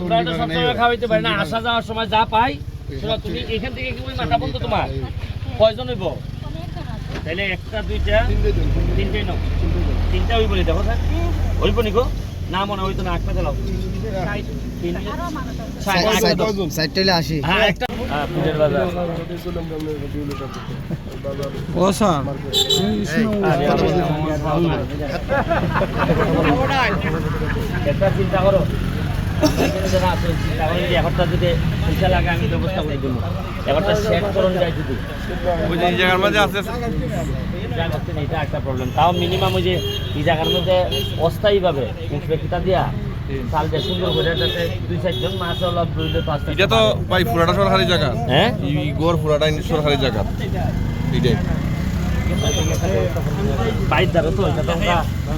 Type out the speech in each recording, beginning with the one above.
তোমরা এটা সবসময় খাওয়াইতে পারি না আসা যাওয়ার সময় যা পাই শোনো, তুমি এখান থেকে কি ওই মাথা বন্ধ তোমার কয়জন হইব তাহলে একটা দুইটা তিনটেই নাও তিনটা হইব নি দেখো স্যার হইব নি গো না মনে হইতো না একটা দিলাও তিন ষাট, একটা দাও। সাইড টেলে আসি হ্যাঁ একটা হ্যাঁ পূজের বাজার ও স্যার আরে আমার- একটা চিন্তা করো যারা আছে, যদি পয়সা লাগে আমি ব্যবস্থা করে দেবো সেট করুন যায় যদি ওই জায়গার মাঝে আছে এটা একটা প্রবলেম তাও মিনিমাম ওই যে এই জায়গার মধ্যে অস্থায়ীভাবে ইন্সপেক্টরটা দিয়া চাল দিয়ে সুন্দর করে যাতে দুই চারজন মাছ অলপ দুইলে পাঁচ এটা তো ভাই পুরাটা সরকারি জায়গা। হ্যাঁ? গোর পুরাটা সরকারি জায়গা। এটাই। বাইর দ্বারা তো এটা তো আমরা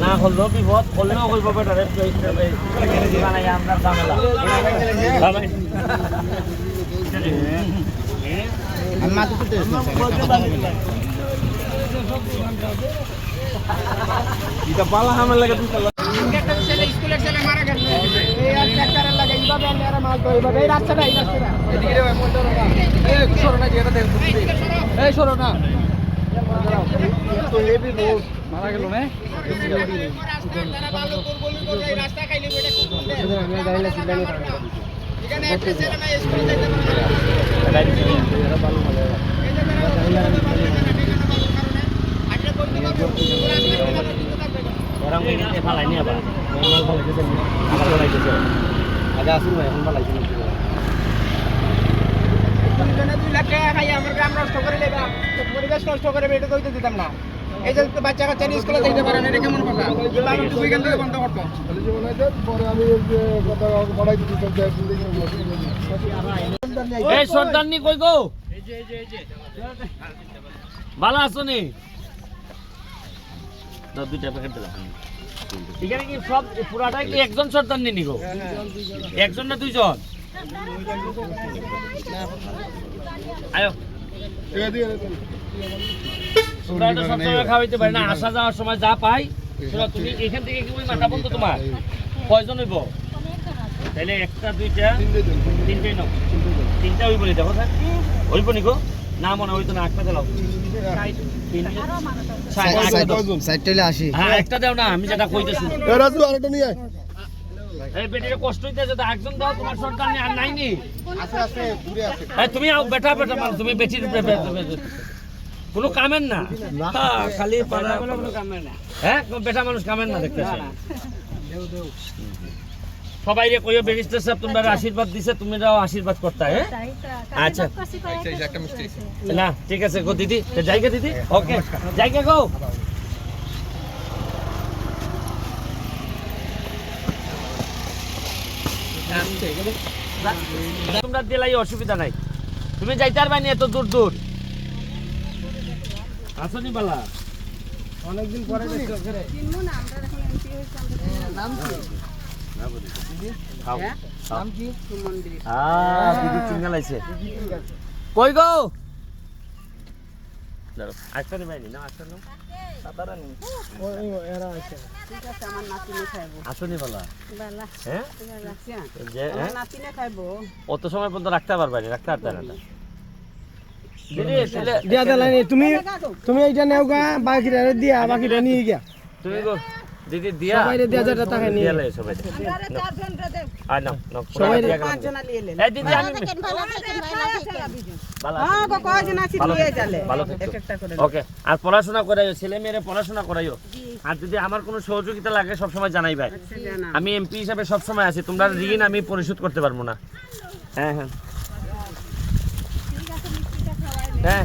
না করলেও বিপদ করলেও করব বেটারে লাগে এই আর এই, সরো না। মারা গেল না এখানে একটা ছেলে না স্কুলে যাইতে পারে না ওরা আমি নিতে ফালাইনি আবার নর্মাল ফালাইতেছে আবার দুই লাখ টাকা খাই আমার গ্রাম নষ্ট করে লেবা পরিবেশ নষ্ট করে এটা কইতে দিতাম না এই যে বাচ্চা কাচ্চা নিয়ে স্কুলে যাইতে পারে না এটা কেমন কথা এগুলো আমি থেকে বন্ধ করতো এই সর্দারনি কই গো? ভালো আছো নি দুইটা প্যাকেট দিলাম। এখানে কি সব পুরাটাই কি একজন সর্দারনি নি গো একজন না দুইজন? আয়ো। এটা সবসময় খাওয়াইতে পারি না আসা যাওয়ার সময় যা পাই শোনো, তুমি এখান থেকে কি ওই মাথা বন্ধ তোমার? কয়জন হইব? তাহলে একটা দুইটা তিনটেই নাও। তিনটা হইব নি দেখো স্যার। হইব নি গো? না মনে হইতো না একটা দিলাও তিন- ষাট, একটা দাও। সাইড টেলে আসি। হ্যাঁ একটা দাও না আমি যেটা কইতেছি। রাজু আরেকটা নিয়ে আয়। এই বেটির কষ্ট হইতেছে তো একজন দাও তোমার নেই, আর নাই নি এই, তুমি আও বেটা বেটা মানুষ তুমি বেটির কোনো কামের না? হ্যাঁ, খালি পাড়া- হ্যাঁ বেটা মানুষ কামের না দেখতেছে? সবাই রে কইও ব্যারিস্টার সাহেব তোমরা আশীর্বাদ দিছে তুমিরাও আশীর্বাদ করতে হ্যাঁ? আচ্ছা। না ঠিক আছে গো দিদি তো জায়গা দিদি? ওকে জায়গা গো। তোমরা দিলাই অসুবিধা নাই। তুমি যাইতে পারবে না এত দূর দূর? আসনি বালা। অনেকদিন পরে খাও খাও। আহ, দিদি চিংড়া লাইছে কই গো দাঁড়াও, আরেকটা নিবাই নি, না, আরেকটা নাও। আসনি বালা হ্যাঁ যে হ্যাঁ? অত সময় পর্যন্ত রাখতে পারবা রাখতে পারতে না দিয়া দিলানি তুমি তুমি এইটা নেওগা বাকিটা দিয়া বাকিটা নিয়ে গিয়া। তুমি গো দিদি দিয়া। সবাইরে দেয়া যায়, টাকা নিয়ে। লাই সবাই আর। এই দিদি আমি আছি। ভালো থেকো। ওকে আর পড়াশোনা করাইও ছেলে মেয়েরে পড়াশোনা করাইও। আর যদি আমার কোনো সহযোগিতা লাগে সব সময় জানাই ভাই। আমি এমপি হিসাবে সব সময় আছি তোমরা ঋণ আমি পরিশোধ করতে পারব না। হ্যাঁ হ্যাঁ। হ্যাঁ।